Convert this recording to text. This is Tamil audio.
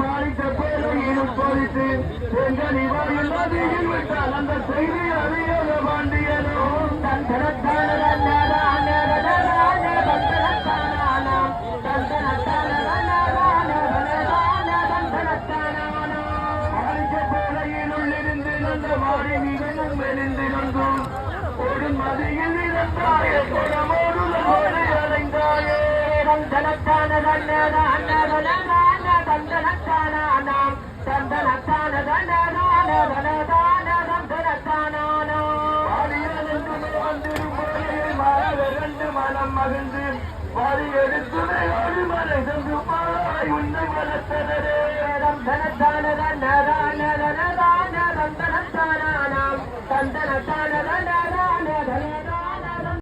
மாறித்த பேரையிலும் பொறித்து எங்கள் இவர்கள் மாறி நல்ல வாடி மிகவும் மெலிந்து ஒரு மதியில் இருந்தாய குணமோடு அலைந்தாயே தந்தனத்தான தந்தனத்தான தந்தனத்தான தந்தனத்தான தந்தனத்தான மனம் மகிழ்ந்து. வரி எடுத்துமே ஒரு மலை சென்று பாய் உன்னை வளர்த்தனரே. தந்தனத்தான la la la la